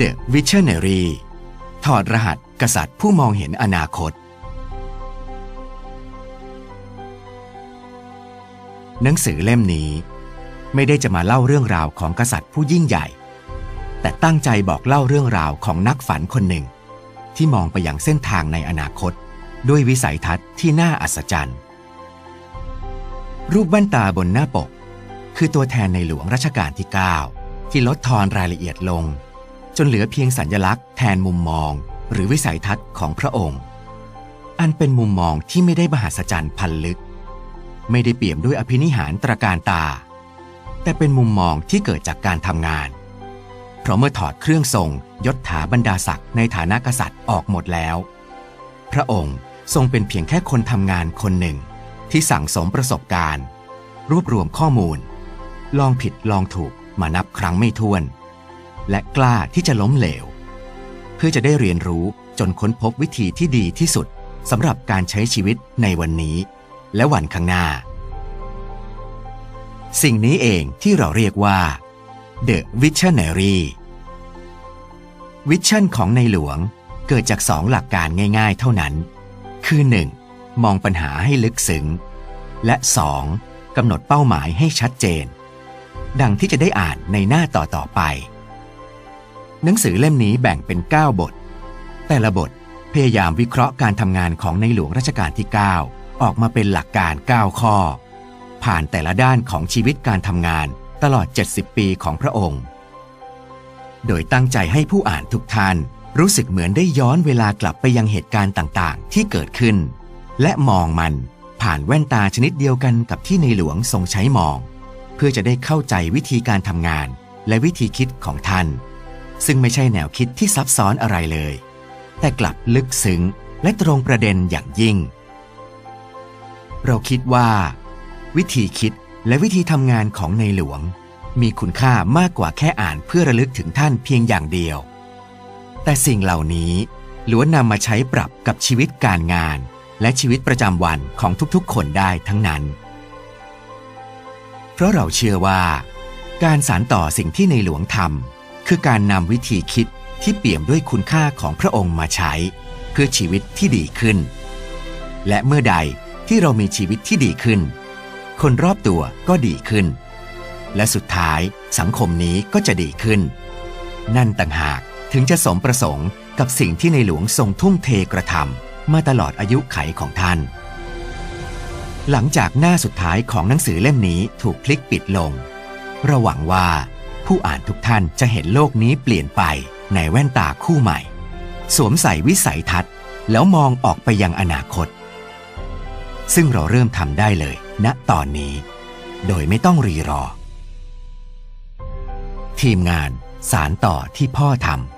The Visionary ถอดรหัสกษัตริย์ผู้มองเห็นอนาคต หนังสือเล่มนี้ ไม่ได้จะมาเล่าเรื่องราวของกษัตริย์ผู้ยิ่งใหญ่ แต่ตั้งใจบอกเล่าเรื่องราวของนักฝันคนหนึ่ง ที่มองไปยังเส้นทางในอนาคต ด้วยวิสัยทัศน์ที่น่าอัศจรรย์ รูปแว่นตาบนหน้าปก คือตัวแทนในหลวงรัชกาลที่ 9 ที่ลดทอนรายละเอียดลง จนเหลือเพียงสัญญลักษณ์แทนมุมมอง หรือวิสัยทัศน์ของพระองค์ อันเป็นมุมมองที่ไม่ได้มหัศจรรย์พันลึก ไม่ได้เปี่ยมด้วยอภินิหารตระการตา แต่เป็นมุมมองที่เกิดจากการทำงาน เพราะเมื่อถอดเครื่องทรงยศถาบรรดาศักดิ์ในฐานะกษัตริย์ออกหมดแล้ว พระองค์ทรงเป็นเพียงแค่คนทำงานคนหนึ่ง ที่สั่งสมประสบการณ์ รวบรวมข้อมูล ลองผิดลองถูกมานับครั้งไม่ถ้วน และกล้าที่จะล้มเหลว เพื่อจะได้เรียนรู้จนค้นพบวิธีที่ดีที่สุดสำหรับการใช้ชีวิตในวันนี้ และวันข้างหน้า สิ่งนี้เองที่เราเรียกว่า The Visionary วิชั่นของในหลวงเกิดจากสองหลักการง่าย ๆ เท่านั้น คือ 1. มองปัญหาให้ลึกซึ้ง และ 2. กำหนดเป้าหมายให้ชัดเจน ดังที่จะได้อ่านในหน้าต่อๆไป หนังสือเล่มนี้แบ่งเป็น 9 บท แต่ละบทพยายามวิเคราะห์การทำงานของในหลวงรัชกาลที่ 9 ออกมาเป็นหลักการ 9 ข้อ ผ่านแต่ละด้านของชีวิตการทำงานตลอด 70 ปีของพระองค์ โดยตั้งใจให้ผู้อ่านทุกท่านรู้สึกเหมือนได้ย้อนเวลากลับไปยังเหตุการณ์ต่างๆ ที่เกิดขึ้น และมองมันผ่านแว่นตาชนิดเดียวกันกับที่ในหลวงทรงใช้มอง เพื่อจะได้เข้าใจวิธีการทำงานและวิธีคิดของท่าน ซึ่งไม่ใช่แนวคิดที่ซับซ้อนอะไรเลย แต่กลับลึกซึ้งและตรงประเด็นอย่างยิ่ง เราคิดว่า วิธีคิดและวิธีทำงานของในหลวง มีคุณค่ามากกว่าแค่อ่านเพื่อระลึกถึงท่านเพียงอย่างเดียว แต่สิ่งเหล่านี้ล้วนนำมาใช้ปรับกับชีวิตการงาน และชีวิตประจำวันของทุกๆ คนได้ทั้งนั้น เพราะเราเชื่อว่า การสานต่อสิ่งที่ในหลวงทำ คือการนำวิธีคิดที่เปี่ยมด้วยคุณค่าของพระองค์มาใช้ เพื่อชีวิตที่ดีขึ้น และเมื่อใดที่เรามีชีวิตที่ดีขึ้น คนรอบตัวก็ดีขึ้น และสุดท้ายสังคมนี้ก็จะดีขึ้น นั่นต่างหากถึงจะสมประสงค์กับสิ่งที่ในหลวงทรงทุ่มเทกระทำมาตลอดอายุไขของท่าน หลังจากหน้าสุดท้ายของหนังสือเล่มนี้ถูกพลิกปิดลงเราหวังว่า ผู้อ่านทุกท่านจะเห็นโลกนี้เปลี่ยนไปในแว่นตาคู่ใหม่ สวมใส่วิสัยทัศน์ แล้วมองออกไปยังอนาคต ซึ่งเราเริ่มทำได้เลยณตอนนี้ โดยไม่ต้องรีรอ ทีมงานสารต่อที่พ่อทำ